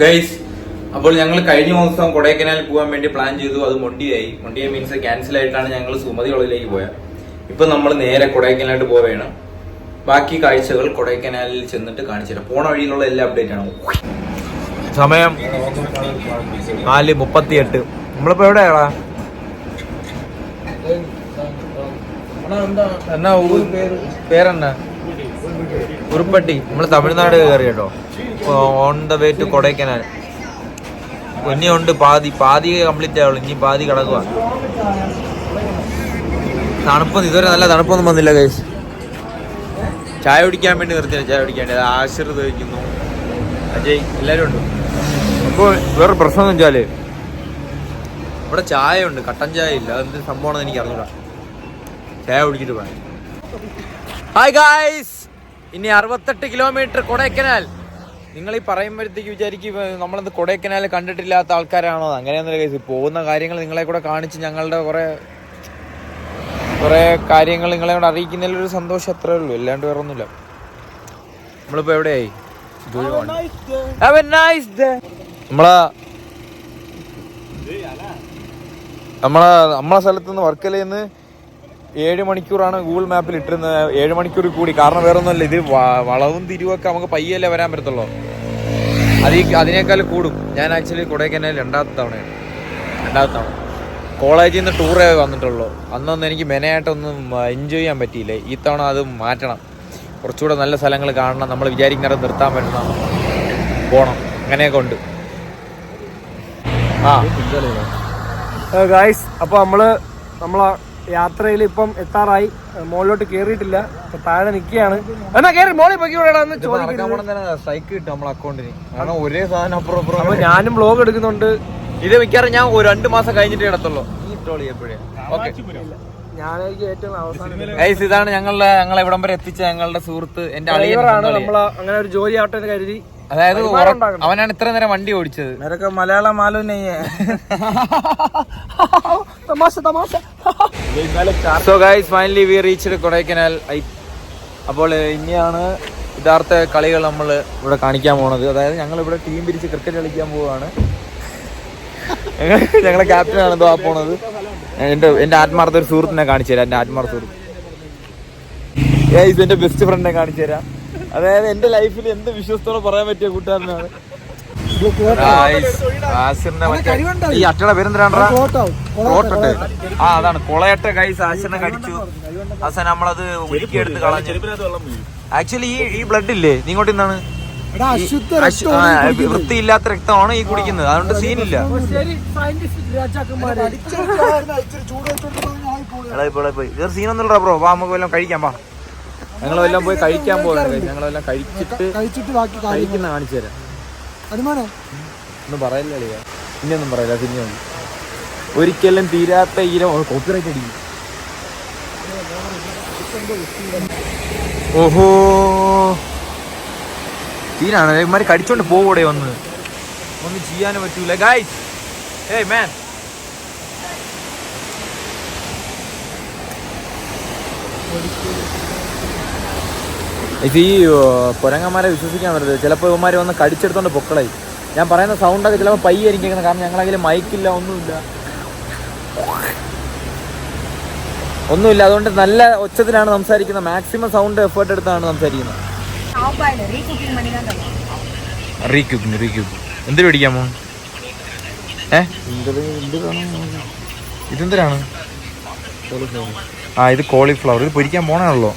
Guys അപ്പോൾ ഞങ്ങൾ കഴിഞ്ഞ ദിവസം കൊടൈക്കനാൽ പോകാൻ വേണ്ടി പ്ലാൻ ചെയ്തു. അത് മൊണ്ടിയായി. മൊണ്ടിയ മീൻസ് ക്യാൻസൽ ആയിട്ടാണ് ഞങ്ങൾ സുമതികളിലേക്ക് പോയത്. ഇപ്പൊ നമ്മൾ നേരെ കൊടൈക്കനാലിട്ട് പോവുകയാണ്. ബാക്കി കാഴ്ചകൾ കൊടൈക്കനാലിൽ ചെന്നിട്ട് കാണിച്ചു തരാം. പോണ വഴിയിലുള്ള എല്ലാ അപ്ഡേറ്റ് ആണ്. സമയം നാല് മുപ്പത്തി എട്ട് നമ്മളിപ്പോ എവിടെയാടാ? എന്നാ പേരെന്നാ ഉരുപ്പട്ടി നമ്മൾ തമിഴ്നാട് കയറി കേട്ടോ on the way to Kodaikanal. ഉണ്ട് പാതി പാതി കംപ്ലീറ്റ് ആവുള്ളൂ. ഇനി പാതി കിടക്കുക തണുപ്പൊന്നും ഇതുവരെ നല്ല തണുപ്പൊന്നും വന്നില്ല കേസ് ചായ കുടിക്കാൻ വേണ്ടി നിർത്തിയാണ് ചായ കുടിക്കാൻ വേണ്ടി. ആശ്രിത വയ്ക്കുന്നു അജയ് എല്ലാവരും ഉണ്ട്? അപ്പോൾ വേറെ പ്രശ്നം എന്ന് വെച്ചാൽ ഇവിടെ ചായ ഉണ്ട് കട്ടൻ ചായ ഇല്ല. അതെന്ത് സംഭവമാണെന്ന് എനിക്ക് അറിഞ്ഞൂടാ. ചായ കുടിച്ചിട്ട് പോയി ഹായ് ഗായ്സ് ഇനി അറുപത്തെട്ട് കിലോമീറ്റർ കൊടൈക്കനാൽ. നിങ്ങൾ ഈ പറയുമ്പോഴത്തേക്ക് വിചാരിക്കും നമ്മളത് കൊടൈക്കനാൽ കണ്ടിട്ടില്ലാത്ത ആൾക്കാരാണോ? അങ്ങനെയൊന്നുമില്ല കേസ് പോകുന്ന കാര്യങ്ങൾ നിങ്ങളെ കൂടെ കാണിച്ച് ഞങ്ങളുടെ കുറെ കുറെ കാര്യങ്ങൾ നിങ്ങളെ കൂടെ അറിയിക്കുന്നതിലൊരു സന്തോഷം അത്രേ ഉള്ളൂ. അല്ലാണ്ട് വേറെ ഒന്നുമില്ല നമ്മളിപ്പോ എവിടെയായി. നമ്മളെ നമ്മളെ നമ്മളെ സ്ഥലത്ത് നിന്ന് വർക്കലയിൽ നിന്ന് ഏഴ് മണിക്കൂറാണ് ഗൂഗിൾ മാപ്പിൽ ഇട്ടിരുന്നത്. ഏഴ് മണിക്കൂർ കൂടി. കാരണം വേറെ ഒന്നുമല്ല ഇത് വളവും തിരിവൊക്കെ നമുക്ക് പയ്യല്ലേ വരാൻ പറ്റത്തുള്ളൂ. അത് ഈ അതിനേക്കാൾ കൂടും. ഞാൻ ആക്ച്വലി കൊടൈക്കനാൽ രണ്ടാമത്തെ തവണയാണ്. രണ്ടാമത്തെ തവണ. കോളേജിൽ നിന്ന് ടൂറേ വന്നിട്ടുള്ളൂ. അന്നൊന്നും എനിക്ക് മെനയായിട്ടൊന്നും എൻജോയ് ചെയ്യാൻ പറ്റിയില്ല. ഈ തവണ അത് മാറ്റണം. കുറച്ചുകൂടെ നല്ല സ്ഥലങ്ങൾ കാണണം. നമ്മൾ വിചാരിക്കുന്നിടത്ത് നിർത്താൻ പറ്റണം പോണം. അങ്ങനെയൊക്കെ ഉണ്ട്. ആ. ഗായ്സ് അപ്പോൾ നമ്മൾ നമ്മളെ യാത്രയിൽ ഇപ്പം എത്താറായി. മുകളിലോട്ട് കേറിയിട്ടില്ല. താഴെ നിൽക്കുകയാണ്. എന്നാ കേറി മോളി പൊക്കിവിടാന്ന് ഒരേ സാധനം അപ്പുറം അപ്പൊ ഞാനും ബ്ലോഗ് എടുക്കുന്നുണ്ട്. ഇത് മിക്കവാറും ഞാൻ ഒരു രണ്ട് മാസം കഴിഞ്ഞിട്ട് കിടത്തുള്ളൂ ഈ ഓക്കെ ഞാനായിരിക്കും ഏറ്റവും അവസാനം ഇതാണ് ഞങ്ങളുടെ ഞങ്ങളെ ഇവിടം വരെ എത്തിച്ച ഞങ്ങളുടെ സുഹൃത്ത് എന്റെ സ്വന്തം നമ്മളെ അങ്ങനെ ഒരു ജോലി ആവട്ടെ എന്ന് കരുതി. അതായത്. അവനാണ് ഇത്ര നേരം വണ്ടി ഓടിച്ചത്. നിനക്ക് മലയാളം മാലൂം തമാശ തമാശ. So guys finally we reached Kodaikanal. I അപ്പോൾ ഇനിയാണ് യഥാർത്ഥ കളികൾ നമ്മൾ ഇവിടെ കാണിക്കാൻ പോണത്. അതായത് ഞങ്ങൾ ഇവിടെ ടീം പിരിച്ച് ക്രിക്കറ്റ് കളിക്കാൻ പോവാണ്. ഞങ്ങൾ- ഞങ്ങളെ ക്യാപ്റ്റൻ ആണ് ആ പോണത്. എന്റെ എന്റെ ആത്മാർത്ഥ ഒരു സുഹൃത്തിനെ കാണിച്ചു തരാം. എന്റെ ആത്മാർത്ഥ സുഹൃത്ത്. ഇത് എന്റെ ബെസ്റ്റ് ഫ്രണ്ടിനെ കാണിച്ചു തരാം. അതായത് എന്റെ ലൈഫിൽ എന്ത് വിശ്വസത്തോടെ പറയാൻ പറ്റിയ കൂട്ടുകാരനാണ്. ഈ അട്ടയുടെ പേരെന്തിനാണ്ടാ? കോട്ടട്ട് ആ അതാണ്. കൊളയട്ട ഗൈസ് ആശിനെ കടിച്ചു. അവസാനം നമ്മളത് എടുത്ത് കളഞ്ഞു. ആക്ച്വലി ഈ ഈ ബ്ലഡ് ഇല്ലേ? നീ ഇങ്ങോട്ട് എന്താണ് അശു- ആ, വൃത്തിയില്ലാത്ത രക്തമാണ് ഈ കുടിക്കുന്നത്. അതുകൊണ്ട് സീനില്ല വേറെ സീനൊന്നുമില്ല ബ്രോ വാ നമുക്ക് വല്ലതും കഴിക്കാം വാ. ഞങ്ങൾ വല്ലതും പോയി കഴിക്കാൻ പോകുന്നത് ഞങ്ങളെല്ലാം കഴിച്ചിട്ട് കഴിച്ചിട്ട് ബാക്കി കഴിക്കുന്ന കാണിച്ചു തരാം. അനുമാനം. ഒന്നും പറയില്ല അളിയ? ഇനിയൊന്നും പറയില്ല പിന്നെ. ഒരിക്കലും തീരാത്ത ഈര കോപ്പിറൈറ്റ് അടിക്കും. ഓഹോ. തീരാണ് ഇമാര് കടിച്ചോണ്ട് പോകൂടെ ഒന്ന്. ഒന്നും ചെയ്യാൻ പറ്റൂല. ഗൈസ് ഏയ് മാൻ ഇത് ഈ കുരങ്ങന്മാരെ വിശ്വസിക്കാൻ പറ്റരുത് ചിലപ്പോൾ ഇവന്മാർ വന്ന് കടിച്ചെടുത്തോണ്ട് പൊക്കളായി. ഞാൻ പറയുന്ന സൗണ്ടൊക്കെ ചിലപ്പോൾ പയ്യായിരിക്കും കേൾക്കുന്നത്. കാരണം ഞങ്ങളതിൽ മൈക്കില്ല ഒന്നുമില്ല. ഒന്നുമില്ല. അതുകൊണ്ട് നല്ല ഒച്ചത്തിലാണ് സംസാരിക്കുന്നത്. മാക്സിമം സൗണ്ട് എഫേർട്ട് എടുത്താണ് സംസാരിക്കുന്നത്. പിടിക്കാമോ ഇതെന്തിനാണ്? ആ ഇത് കോളിഫ്ലവർ ഇത് പൊരിക്കാൻ പോണാണല്ലോ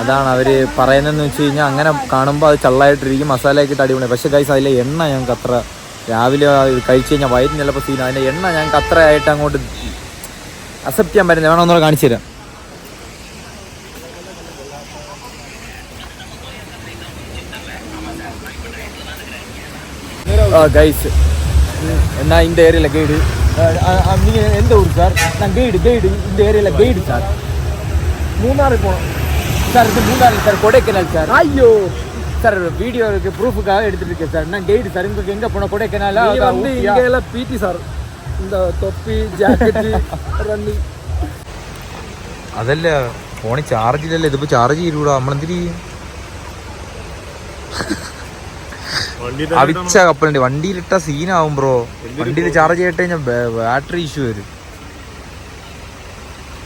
അതാണ് അവർ പറയുന്നതെന്ന് വെച്ച് കഴിഞ്ഞാൽ അങ്ങനെ കാണുമ്പോൾ അത് ചള്ളായിട്ടിരിക്കും മസാലയൊക്കെ ഇട്ട് അടിപൊളി. പക്ഷെ കൈസ് അതിലെ എണ്ണ ഞങ്ങൾക്ക് അത്ര രാവിലെ കഴിച്ചു കഴിഞ്ഞാൽ വയറ്റിന് ചിലപ്പോൾ സീൻ അതിന്റെ എണ്ണ ഞങ്ങൾക്ക് അത്ര ആയിട്ട് അങ്ങോട്ട് അക്സെപ്റ്റ് ചെയ്യാൻ പറ്റുന്നില്ല. വേണമെന്നോട് കാണിച്ചു തരാം. கைஸ் நான் இந்த ஏரியாவில் கைடு நீங்கள் எந்த ஊர் சார் நான் கைடு கைடு இந்த ஏரியாவில் கைடு சார் மூணாறு போனோம் சார் இது மூணாறு சார் கொடைக்கானல் சார் ஐயோ. சார் வீடியோ இருக்கு ப்ரூஃபுக்காக எடுத்துட்டு இருக்கேன் சார் நான் கைடு சார் உங்களுக்கு எங்கே போனோம் கொடைக்கானல் வந்து இங்கே எல்லாம் பிடி சார் இந்த തൊപ്പി ജാക്കറ്റ് റണ്ണി അതല്ല ഫോണിൽ ചാർജ് ഇല്ലല്ലോ ഇതിപ്പോ ചാർജ് ചെയ്യൂടാ നമ്മളെന്തിരി അവിച്ച കപ്പലുണ്ട്. വണ്ടിയിലിട്ട സീനാവും ബ്രോ വണ്ടിയിൽ ചാർജ് ചെയ്തിട്ട് കഴിഞ്ഞാൽ ബാറ്ററി ഇഷ്യൂ വരും.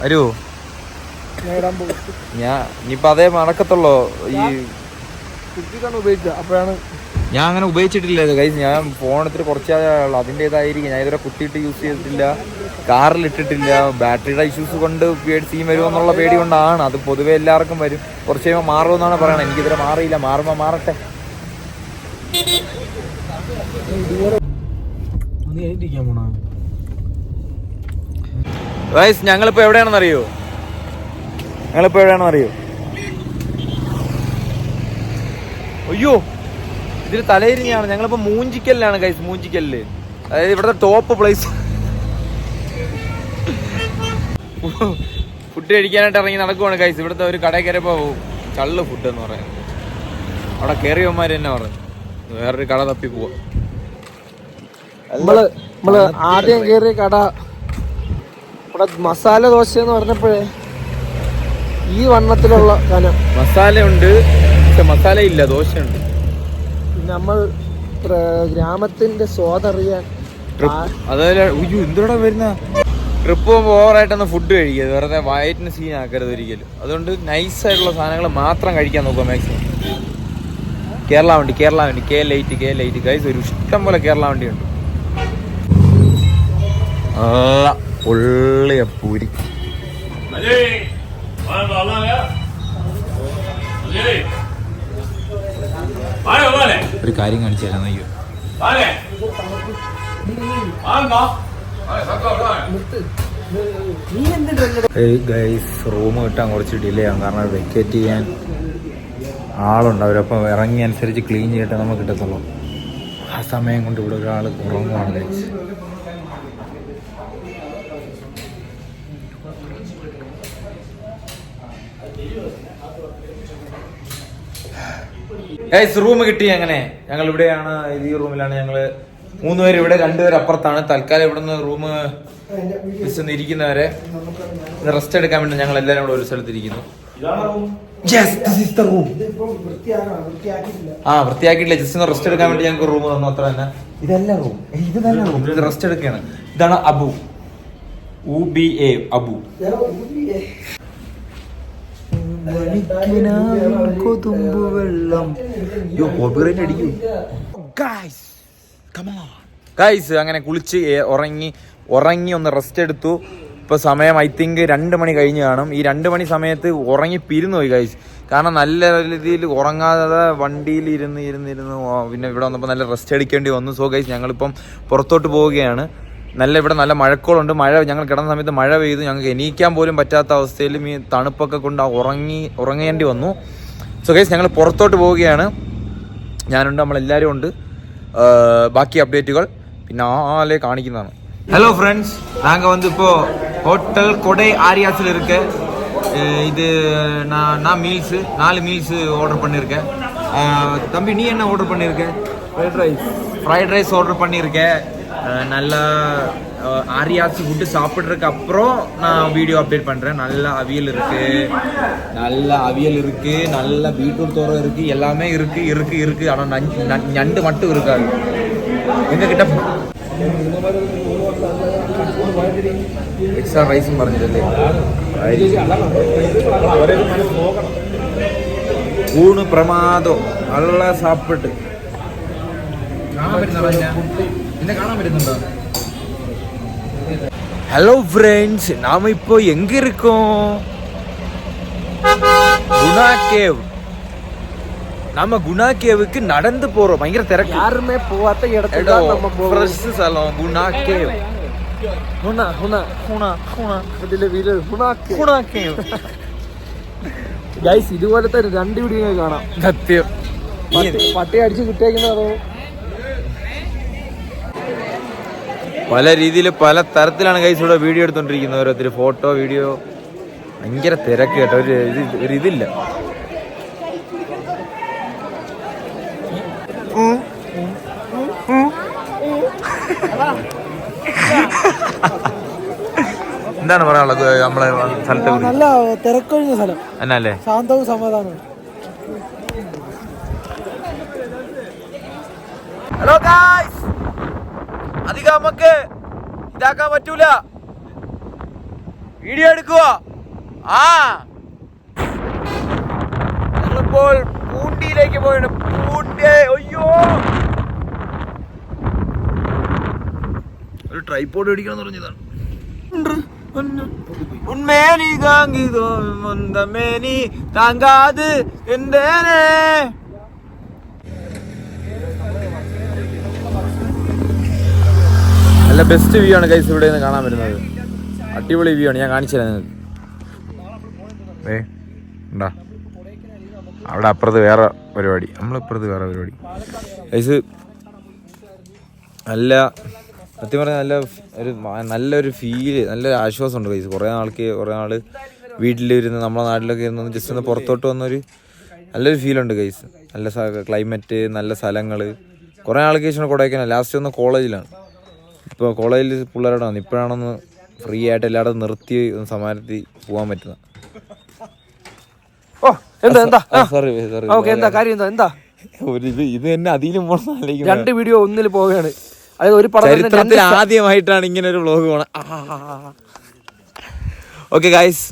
പോകും. ഞാൻ ഇനിയിപ്പോ അതേ മറക്കത്തുള്ളോ ഈ അപ്പോഴാണ് ഞാൻ അങ്ങനെ ഉപയോഗിച്ചിട്ടില്ല ഗൈസ് ഞാൻ ഫോണത്തിൽ എടുത്തിട്ട് കുറച്ചാലേ ഉള്ളൂ അതിന്റെതായിരിക്കും. ഞാൻ ഇതുവരെ കുത്തിയിട്ട് യൂസ് ചെയ്തിട്ടില്ല. കാറിൽ ഇട്ടിട്ടില്ല. ബാറ്ററിയുടെ ഇഷ്യൂസ് കൊണ്ട് സീൻ വരുമെന്നുള്ള പേടി കൊണ്ടാണ്. അത് പൊതുവെ എല്ലാവർക്കും വരും. കുറച്ച് കഴിയുമ്പോൾ മാറുമെന്നാണ് പറയണത്. എനിക്കിതുവരെ മാറിയില്ല. മാറുമ്പോൾ മാറട്ടെ. ഞങ്ങളിപ്പോൾ എവിടെയാണെന്ന് അറിയോ? ഞങ്ങളിപ്പോ എവിടെയാണെന്ന് അറിയോ? അയ്യോ ഇതിൽ തലയിരിഞ്ഞാണ്. ഞങ്ങളിപ്പോ മൂഞ്ചിക്കല്ലാണ് കൈസ് മൂഞ്ചിക്കല്ല്. അതായത് ഇവിടുത്തെ ടോപ്പ് പ്ലേസ് ഫുഡ് കഴിക്കാനായിട്ട് ഇറങ്ങി നടക്കുവാണ് കൈസ് ഇവിടുത്തെ ഒരു കടയിൽ കയറിയപ്പോൾ ചള്ള് ഫുഡ് എന്ന് പറയുന്നത്. അവിടെ കയറിയവന്മാർ തന്നെ പറഞ്ഞു വേറൊരു കട തപ്പി പോവാ. നമ്മൾ നമ്മൾ ആദ്യം കേറിയ കട ഇവിടെ മസാല ദോശ എന്ന് പറഞ്ഞപ്പോഴേ ഈ വണ്ണത്തിലുള്ള കനം. മസാല ഉണ്ട് പക്ഷെ മസാല ഇല്ല ദോശയുണ്ട്. ഉണ്ട് നമ്മൾ ഗ്രാമത്തിന്റെ സ്വാദറിയാൻ ഉയ്യോ എന്തിനാ വരുന്ന? ട്രിപ്പ് പോകുമ്പോൾ ഓവറായിട്ടൊന്ന് ഫുഡ് കഴിക്കരുത് വെറുതെ വയറ്റിന് സീൻ ആക്കരുത് ഒരിക്കലും. അതുകൊണ്ട് നൈസ് ആയിട്ടുള്ള സാധനങ്ങൾ മാത്രം കഴിക്കാൻ നോക്കുക മാക്സിമം കേരള വണ്ടി കേരള വണ്ടി K light K light. Guys ഒരു ഇഷ്ടം പോലെ കേരള വണ്ടിയുണ്ട്. നല്ല പൊള്ളിയ പൂരി. ഒരു കാര്യം കാണിച്ചു തരാം സക്കാ ഗൈസ് റൂം കിട്ടാൻ കുറച്ച് ഡിലേ ആകും കാരണം വെക്കേറ്റ് ചെയ്യാൻ ആളുണ്ട്. അവരപ്പം ഇറങ്ങി അനുസരിച്ച് ക്ലീൻ ചെയ്തിട്ട് നമുക്ക് കിട്ടത്തുള്ളൂ. ആ സമയം കൊണ്ട് ഇവിടെ ഒരാൾ ഉറങ്ങുവാണ് കഴിച്ച് റൂം കിട്ടി അങ്ങനെ. ഞങ്ങൾ ഇവിടെയാണ് ഈ റൂമിലാണ് ഞങ്ങൾ മൂന്നുപേര് ഇവിടെ രണ്ടുപേർ അപ്പുറത്താണ്. തൽക്കാലം ഇവിടുന്ന് റൂം ഇരിക്കുന്നവരെ. റെസ്റ്റ് എടുക്കാൻ വേണ്ടി ഞങ്ങൾ എല്ലാവരും കൂടെ ഒരു സ്ഥലത്ത് ആ വൃത്തിയാക്കിയിട്ടില്ല. ജസ്റ്റ് ഒന്ന് റെസ്റ്റ് എടുക്കാൻ വേണ്ടി ഞങ്ങൾക്ക് റൂം തന്നു. അത്ര തന്നെ. ഇതല്ല റൂം ഇത് തന്നെ റൂം ഇത് റെസ്റ്റ് എടുക്കുകയാണ്. ഇതാണ് അബു. ഉ ബി എ അബു. കൊതുമ്പ് വെള്ളം കോപ്പിറൈറ്റ് അടിക്കൂ. ഗായ്സ് ഗായ്സ് അങ്ങനെ കുളിച്ച് ഉറങ്ങി ഉറങ്ങി ഒന്ന് റെസ്റ്റ് എടുത്തു. ഇപ്പൊ സമയം ഐ തിങ്ക് രണ്ട് മണി കഴിഞ്ഞ് കാണും. ഈ രണ്ട് മണി സമയത്ത് ഉറങ്ങി പിരുന്നു പോയി കഴിച്ച് കാരണം നല്ല രീതിയിൽ ഉറങ്ങാതെ വണ്ടിയിൽ ഇരുന്ന് ഇരുന്ന് ഇരുന്ന് ഓ- പിന്നെ ഇവിടെ വന്നപ്പോൾ നല്ല റെസ്റ്റ് അടിക്കേണ്ടി വന്നു. സോ ഗൈസ് ഞങ്ങളിപ്പം പുറത്തോട്ട് പോവുകയാണ്. നല്ല ഇവിടെ നല്ല മഴക്കോളുണ്ട്. മഴ ഞങ്ങൾ കിടന്ന സമയത്ത് മഴ പെയ്തു. ഞങ്ങൾക്ക് എണീക്കാൻ പോലും പറ്റാത്ത അവസ്ഥയിലും ഈ തണുപ്പൊക്കെ കൊണ്ട് ഉറങ്ങി ഉറങ്ങേണ്ടി വന്നു. സോ ഗൈസ് ഞങ്ങൾ പുറത്തോട്ട് പോവുകയാണ്. ഞാനുണ്ട് നമ്മളെല്ലാവരും ഉണ്ട്. ബാക്കി അപ്ഡേറ്റുകൾ പിന്നാലെ കാണിക്കുന്നതാണ്. ஹலோ ஃப்ரெண்ட்ஸ் நாங்கள் வந்து இப்போது ஹோட்டல் கொடை ஆரியாஸில் இருக்க இது நான் நான் மீல்ஸு நாலு மீல்ஸு ஆர்டர் பண்ணியிருக்கேன் தம்பி நீ என்ன ஆர்டர் பண்ணியிருக்க fried rice fried rice order பண்ணியிருக்கேன் நல்லா ஆரியாஸ் ஃபுட்டு சாப்பிட்றதுக்கு அப்புறம் நான் வீடியோ அப்டேட் பண்ணுறேன் நல்ல அவியல் இருக்குது நல்ல அவியல் இருக்குது நல்ல பீட்ரூட் தோரம் இருக்குது எல்லாமே இருக்குது இருக்குது இருக்குது ஆனால் நண்டு மட்டும் இருக்காது. எங்ககிட்ட എക്സ്ട്രാ റൈസും പറഞ്ഞിട്ടല്ലേ? ഊണ് പ്രമാദം. നല്ല സാപ്പിട്ട്. ഹലോ ഫ്രണ്ട്സ് നാം ഇപ്പോ എങ്കിരിക്കും? குணா கேவ் நம்ம குணா கேவுக்கு நடந்து போறோம் பயங்கர திறக்கு யாருமே போகாத இடத்துல நம்ம ஸ்தலம் குணா கேவ் ഹുണ ഹുണ ഗുണ ഗുണ ഇതിലെ വീട് ഹുണാക്ക് ഗുണ കേവ് ഗൈസ് ഇതുപോലത്തെ രണ്ട് വീഡിയോ കാണാം സത്യം പട്ടി അടിച്ച് കിട്ടിയേക്കുന്നതോ പല രീതിയിൽ പല തരത്തിലാണ് കൈസ് ഇവിടെ വീഡിയോ എടുത്തോണ്ടിരിക്കുന്നത് ഓരോരുത്തർ ഫോട്ടോ വീഡിയോ ഭയങ്കര തിരക്ക് കേട്ടോ ഒരു ഇത് ഒരു ഇതില്ല എന്താണ് പറയാനുള്ളത്? നമ്മളെ സ്ഥലത്തെ കുറിച്ച്? നല്ല തിരക്കൊഴിഞ്ഞ സ്ഥലം. എന്നല്ലേ ശാന്തവും സമാധാനവും. ഹലോ ഗായ്സ് അധികം നമുക്ക് ഇതാക്കാൻ പറ്റൂല. വീഡിയോ എടുക്കുക. ആ. ഞങ്ങളിപ്പോൾ പൂണ്ടിയിലേക്ക് പോയാണ്. പൂണ്ടി അയ്യോ. ഒരു ട്രൈപ്പോർഡ് മേടിക്കണം എന്ന് പറഞ്ഞതാണ് ഉന്മേനി താങ്കിതോ മുന്തമേനി താങ്കാത് എന്തേനെ? നല്ല ബെസ്റ്റ് വ്യൂ ആണ് കൈസ് ഇവിടെ നിന്ന് കാണാൻ വരുന്നത്. അടിപൊളി വ്യൂ ആണ്. ഞാൻ കാണിച്ചു നിങ്ങൾക്ക്. അവിടെ അപ്പുറത്ത് വേറെ പരിപാടി. നമ്മളിപ്പുറത്ത് വേറെ പരിപാടി. കൈസ് നല്ല സത്യം പറഞ്ഞാൽ നല്ല ഒരു നല്ലൊരു ഫീൽ നല്ലൊരു ആശ്വാസമുണ്ട് കൈസ് കുറേ നാൾക്ക് കുറേ നാൾ വീട്ടിലിരുന്ന് നമ്മളെ നാട്ടിലൊക്കെ ഇരുന്ന് ജസ്റ്റ് ഒന്ന് പുറത്തോട്ട് വന്നൊരു നല്ലൊരു ഫീലുണ്ട് കൈസ് നല്ല ക്ലൈമറ്റ് നല്ല സ്ഥലങ്ങൾ കുറേ നാൾക്ക് ശേഷമാണ് കൊടൈക്കനാൽ. ലാസ്റ്റ് ഒന്ന് കോളേജിലാണ്. ഇപ്പോൾ കോളേജിൽ പിള്ളേരോട് വന്നു ഇപ്പോഴാണൊന്ന് ഫ്രീ ആയിട്ട് എല്ലായിടത്തും നിർത്തി ഒന്ന് സമാനത്തിൽ പോകാൻ പറ്റുന്നത് ഓ എന്താ എന്താ? സോറി സോറി എന്താ കാര്യം എന്താ? എന്താ? ഒരു ഇത് ഇത് തന്നെ അതിലും പോകണം രണ്ട് വീഡിയോ ഒന്നിൽ പോവുകയാണ്. അതായത് ഒരു പടം ചരിത്രത്തിൽ ആദ്യമായിട്ടാണ് ഇങ്ങനെ ഒരു വ്ലോഗ് പോണ ഓക്കെ ഗായ്സ്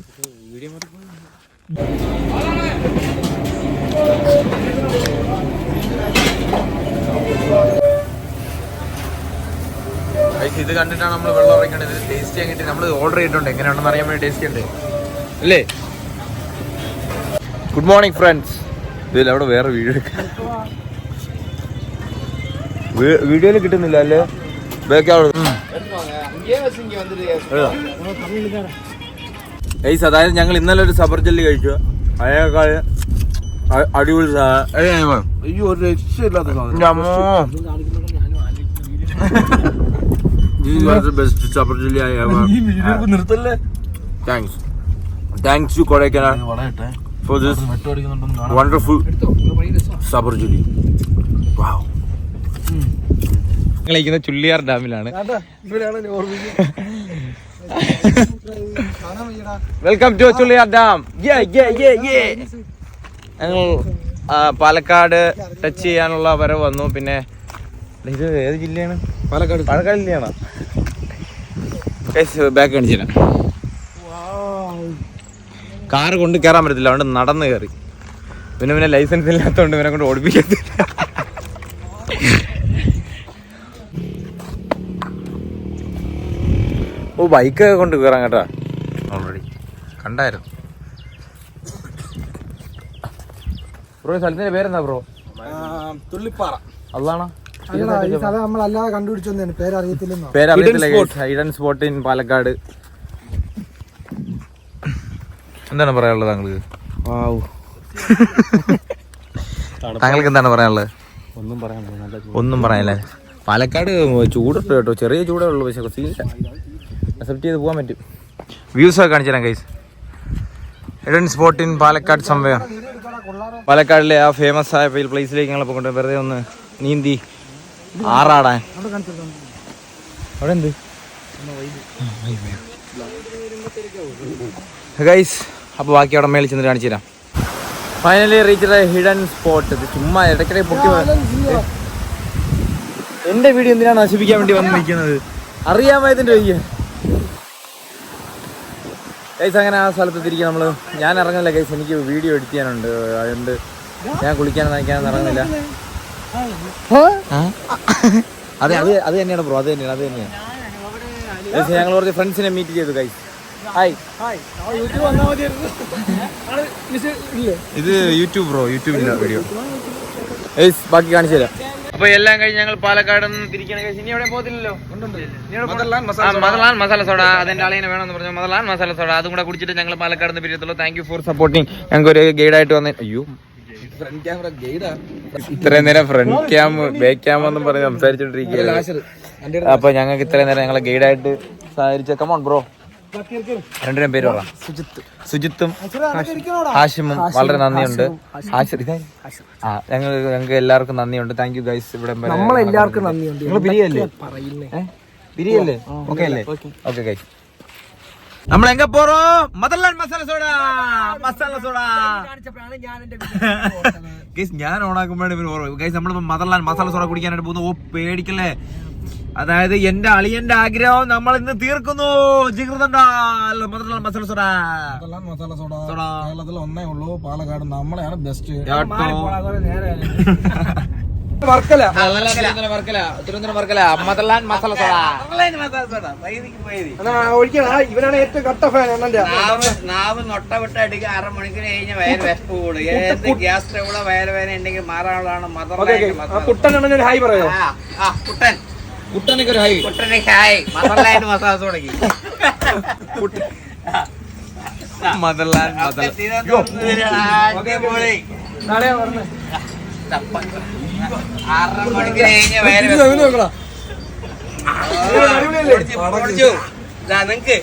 ഇത് കണ്ടിട്ടാണ് നമ്മൾ വെള്ളം ഇറക്കേണ്ടത് ഇത് ടേസ്റ്റ് ചെയ്യാൻ കിട്ടി. നമ്മൾ ഓർഡർ ചെയ്തിട്ടുണ്ട്. എങ്ങനെയാണെന്ന് അറിയാൻ വേണ്ടി ടേസ്റ്റ് ഉണ്ട് അല്ലേ? ഗുഡ് മോർണിംഗ് ഫ്രണ്ട്സ് ഇതിൽ അവിടെ വേറെ വീഡിയോ വീഡിയോയിൽ കിട്ടുന്നില്ല അല്ലേ? ഗൈസ് അതായത് ഞങ്ങൾ ഇന്നലെ ഒരു സബർ ജെല്ലി കഴിച്ചു. അതിനേക്കാൾ അടിപൊളി അയ്യോ ഒരു രക്ഷയില്ലാത്ത സാധനം. best സബർ jelly. നിർത്തല്ലേ? Thanks thanks to Kodaikanal for this wonderful സബർ ജെല്ലി. ഇരിക്കുന്ന Chulliyar ഡാമിലാണ്. Welcome to Chulliyar dam. ഞങ്ങൾ പാലക്കാട് ടച്ച് ചെയ്യാനുള്ള വരവ് വന്നു. പിന്നെ ഇത് ഏത് ജില്ലയാണ്? പാലക്കാട്. പാലക്കാട് ജില്ലയാണോ? ബാക്ക് കാണിച്ചില്ല കാറ് കൊണ്ട് കയറാൻ പറ്റത്തില്ല. അതുകൊണ്ട് നടന്ന് കയറി പിന്നെ പിന്നെ ലൈസൻസ് ഇല്ലാത്തതുകൊണ്ട് ഇവനെ കൊണ്ട് ഓടിപ്പിക്കത്തില്ല. ഓ ബൈക്ക് കൊണ്ട് കയറാൻ കേട്ടാ? ഓൾറെഡി കണ്ടായിരുന്നു. ബ്രോ സ്ഥലത്തിന്റെ പേരെന്താ ബ്രോ തുള്ളിപ്പാറ. അതാണോ ഈ സ്ഥലം നമ്മൾ അല്ലാതെ കണ്ടുപിടിച്ചൊന്നാണ് പേരറിയത്തില്ലെന്നോ? പേരറിയത്തില്ല ഹൈഡൻ സ്പോട്ട് ഇൻ പാലക്കാട്. എന്താണ് പറയാനുള്ളത് താങ്കൾക്ക്? താങ്കൾക്ക് എന്താണ് പറയാനുള്ളത്? ഒന്നും പറയാൻ ഒന്നും പറയാനില്ല. പാലക്കാട് ചൂടുണ്ട് കേട്ടോ. ചെറിയ ചൂടേ ഉള്ളൂ പക്ഷെ സീനില്ല അക്സെപ്റ്റ് ചെയ്ത് പോകാൻ പറ്റും. വ്യൂസ് ഒക്കെ കാണിച്ചു തരാം guys hidden spot in Palakkad സംഭവം. പാലക്കാടിലെ ആ ഫേമസ് ആയ പ്ലേസിലേക്ക് ഞങ്ങൾ പോകണ്ട. വെറുതെ ഒന്ന് നീന്തി ആറാടാൻ അവിടെ എന്ത് ഗൈസ് അപ്പോൾ ബാക്കി അവിടെ മേളിൽ ചെന്നിട്ട് കാണിച്ചു തരാം. ഫൈനലി റീച്ച് ഹിഡൻ സ്പോട്ട് ഇത് ചുമ്മാ ഇടയ്ക്കിടെ പൊട്ടി എന്റെ വീഡിയോ എന്തിനാണ് നശിപ്പിക്കാൻ വേണ്ടി വന്നിരിക്കുന്നത് അറിയാമായതിന്റെ വയ്യ ഗൈസ് അങ്ങനെ ആ സ്ഥലത്ത് തിരിക്കുക നമ്മൾ ഞാൻ ഇറങ്ങുന്നില്ല ഗൈസ് എനിക്ക് വീഡിയോ എഡിറ്റ് ചെയ്യാനുണ്ട്. അതുകൊണ്ട് ഞാൻ കുളിക്കാൻ നയിക്കാനും ഇറങ്ങുന്നില്ല? അതെ അത് അത് തന്നെയാണ് ബ്രോ അത് തന്നെയാണ് അത് തന്നെയാണ്. ഗൈസ് ഞങ്ങൾ കുറച്ച് ഫ്രണ്ട്സിനെ മീറ്റ് ചെയ്തു ഗൈസ് ഹായ് യൂട്യൂബ് വന്നാൽ മതിയായിരുന്നു. മിസ് ഇല്ലേ? ഇത് യൂട്യൂബ് ബ്രോ യൂട്യൂബിന്റെ വീഡിയോ ഗൈസ് ബാക്കി കാണിച്ചു തരാം. അപ്പൊ എല്ലാം കഴിഞ്ഞ് ഞങ്ങൾ പാലക്കാട് നിന്ന് തിരിക്കണ കഴിച്ച് ഇനി എവിടെ പോകത്തില്ലല്ലോ? Motherland masala soda. അതെന്റെ ആളിനെ വേണമെന്ന് പറഞ്ഞു. Motherland masala soda. അതും കൂടെ കുടിച്ചിട്ട് ഞങ്ങൾ പാലക്കാട് നിന്ന് പിരിയത്തുള്ളൂ. താങ്ക് യു ഫോർ സപ്പോർട്ടിങ് ഞങ്ങൾക്ക് ഒരു ഗൈഡായിട്ട് വന്നേ. അയ്യോ. ഇത്രയും നേരം ഫ്രണ്ട് ക്യാം ബാക്ക് ക്യാം എന്നും പറഞ്ഞ് സംസാരിച്ചോണ്ടിരിക്കുകയാണ് അപ്പൊ ഞങ്ങൾക്ക് ഇത്രയും നേരം ഞങ്ങളെ ഗൈഡായിട്ട് സഹകരിച്ച. കമോൺ ബ്രോ രണ്ടുപേരും പേര് പറ. സുജിത്ത്. ഹാഷിമും വളരെ നന്ദിയുണ്ട്. ഹാഷിർ ഇതാ. ആ ഞങ്ങൾ ഞങ്ങൾക്ക് എല്ലാവർക്കും നന്ദിയുണ്ട്. താങ്ക് യു ഗൈസ് ഇവിടെ നമ്മളെല്ലാവർക്കും നന്ദിയുണ്ട്. നിങ്ങൾ ഓക്കെ അല്ലേ? ഓക്കെ ഗൈസ് നമ്മൾ എങ്ക പോറോ? Motherland masala soda masala soda guys ഞാൻ ഓണാക്കുമ്പോഴാണ് ഇവർ ഓർമ്മ ഗൈസ് നമ്മളിപ്പോ മദർലാൻ മസാല സോഡ കുടിക്കാനായിട്ട് പോകുന്നു ഓ പേടിക്കല്ലേ? അതായത് എന്റെ അളിയന്റെ ആഗ്രഹം നമ്മൾ ഇന്ന് തീർക്കുന്നു. കേരളത്തിൽ ഒന്നേ ഉള്ളൂ. പാലക്കാട് നമ്മളെയാണ് ബെസ്റ്റ് വർക്കല. തിരുവനന്തപുരം വർക്കല. മസാല ഒഴിക്കണ. ഇവനാണ് ഏറ്റവും കട്ട ഫാൻ അണ്ണന്റെ. നാവ് നാവ് നൊട്ട വിട്ട് അടിക്കുക. അരമണിക്കൂർ കഴിഞ്ഞ് വയറ് വിശപ്പ് കൂടും ഏത് ഗ്യാസ് ട്രബിളോ വയറ് വേദന ഉണ്ടെങ്കിൽ മാറാനുള്ളതാണ് മദർ ആ കുട്ടൻ ഹായ് പറയോ? കുട്ടൻ. കുട്ടനൊക്കെ ഒരു ഹൈ കുട്ടന് ഹായ് മദർ ലൈൻ മസാജ് തുടങ്ങി മദർലാൻഡ്. ഇത് അടിപൊളിയല്ലേ? പൊളിച്ചു. ദാ നിങ്ങക്ക്.